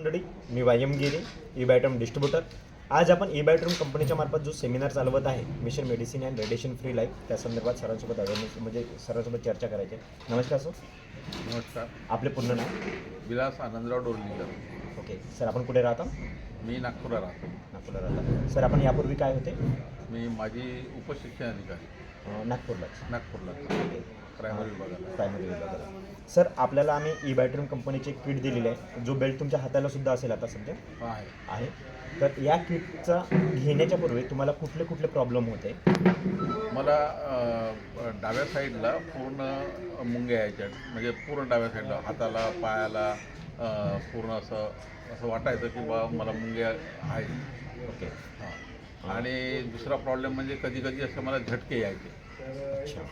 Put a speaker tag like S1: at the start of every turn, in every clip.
S1: मंडळी मी वायम गिरी E बायटम distributor आज आपण ई बायटम कंपनीच्या मार्फत जो सेमिनार चालवत आहे mission medicine and radiation free life त्या संदर्भात सरांसोबत अवेअरनेस म्हणजे सरांसोबत चर्चा करायची आहे. नमस्कार सर.
S2: नमस्कार.
S1: आपले पूर्ण नाव?
S2: विलास आनंदराव डोरलीकर
S1: ओके. सर आपण कुठे राहता?
S2: मी नागपूरला राहतो.
S1: नागपूरला राहता. सर आपण यापूर्वी काय होते?
S2: मी माझी उपशिक्षण अधिकारी.
S1: अं, नागपूरलाच.
S2: नागपूरला. प्रायमरी विभागाला
S1: प्रायमरी विभागाला सर आपल्याला आम्ही ई बायट्रम कंपनीचे किट दिलेले आहे. जो बेल्ट तुमच्या हाताला सुद्धा असेल आता सध्या.
S2: आहे.
S1: आहे. तर या किटचा घेण्याच्या पूर्वी तुम्हाला कुठले कुठले प्रॉब्लेम होते?
S2: मला अ, डाव्या साईडला पूर्ण मुंग्या यायच्या. म्हणजे पूर्ण डाव्या साईडला हाताला पायाला अ, पूर्ण असं असं वाटायचं की बा मला मुंग्या आहेत.
S1: ओके
S2: हां. आणि दुसरा प्रॉब्लेम म्हणजे कधी कधी असं मला झटके यायचे.
S1: अच्छा.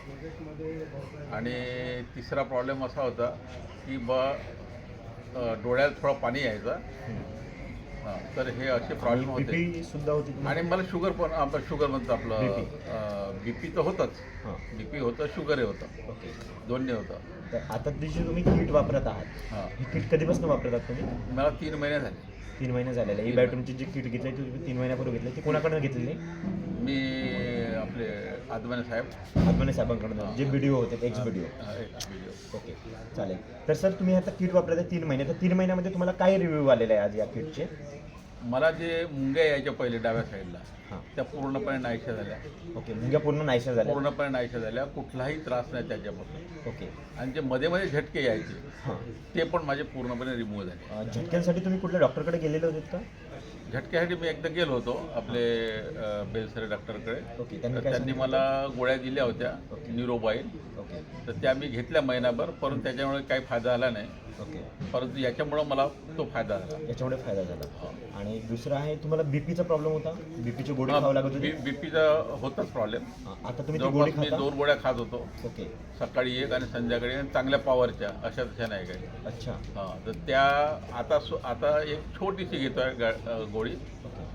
S2: आणि तिसरा प्रॉब्लेम असा होता की बा डोळ्यात थोडं पाणी यायचं. हां तर हे असे प्रॉब्लेम होते.
S1: बीपी सुद्धा होती?
S2: आणि मला शुगर पण आपलं शुगर म्हणतो आपलं. बी पी तर होतंच.
S1: हां.
S2: बी पी होतं शुगरही होतं. दोन्ही होतं.
S1: तर आता तुम्ही किट वापरत आहात
S2: ही.
S1: किट कधीपासून वापरत आहात तुम्ही?
S2: मला तीन महिने झाले.
S1: तीन महिने झालेले. ई बायट्रमची जी किट घेतली ती तुम्ही तीन महिन्यापूर्वी घेतली. ती कोणाकडनं घेतलेली
S2: मी आपले आदमाने साहेब.
S1: आत्मने साहेबांकडनं जे व्हिडिओ होते एक्स व्हिडिओ
S2: अ, एक व्हिडिओ
S1: ओके चालेल. तर सर तुम्ही आता किट वापरत आहे तीन महिने. तर तीन महिन्यामध्ये तुम्हाला काय रिव्ह्यू आलेले आहे आज या किटचे?
S2: मला जे मुंग्या यायच्या पहिले डाव्या साईडला त्या पूर्णपणे नाहीशा झाल्या.
S1: ओके मुंग्या पूर्ण नाहीशा झाल्या.
S2: पूर्णपणे नाहीशा झाल्या कुठलाही त्रास नाही त्याच्यापासून.
S1: ओके.
S2: आणि जे मध्ये मध्ये झटके यायचे ते पण माझे पूर्णपणे रिमूव्ह झाले.
S1: झटक्यांसाठी तुम्ही कुठल्या डॉक्टरकडे गेलेले होते का?
S2: झटक्यासाठी मी एकदा गेलो होतो आपले बेलसरे डॉक्टरकडे.
S1: त्यांनी
S2: तर
S1: काय
S2: त्यांनी मला गोळ्या दिल्या होत्या
S1: ओके.
S2: तर त्या मी घेतल्या महिनाभर परंतु त्याच्यामुळे काही फायदा झाला नाही.
S1: ओके.
S2: परंतु याच्यामुळं मला तो फायदा झाला.
S1: याच्यामुळे फायदा झाला. आणि दुसरं आहे तुम्हाला बीपीचा प्रॉब्लेम होता? बीपीची गोळी खावं लागत होती?
S2: बीपीचा होताच प्रॉब्लेम
S1: हां, आता तुम्ही ती गोळी
S2: जवळपास मी
S1: खाता?
S2: दोन गोळ्या खात होतो.
S1: ओके.
S2: सकाळी एक आणि संध्याकाळी आणि चांगल्या पॉवरच्या अशा तशा नाही काही.
S1: अच्छा.
S2: हां तर त्या आता सु- आता एक छोटीशी घेतोय गा अ, गोळी.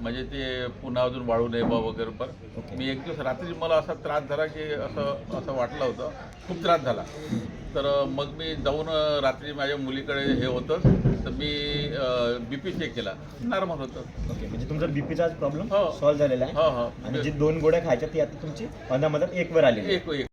S2: म्हणजे ते पुन्हा अजून वाढू नये बा वगैरे पण. मी एक दिवस रात्री मला असा त्रास झाला की असं असं वाटलं होतं. खूप त्रास झाला. तर अ, मग मी जाऊन अ, रात्री माझ्या मुलीकडे हे होतं तर मी बी पी चेक केला. नॉर्मल होतं.
S1: ओके म्हणजे तुमचा बीपीचा आज प्रॉब्लेम
S2: हो.
S1: सॉल्व्ह झालेला आहे.
S2: हो हो.
S1: आणि जी दोन गोळ्या खायच्या ती आता तुमची अंदामधात एक वर आहे.
S2: एक एक.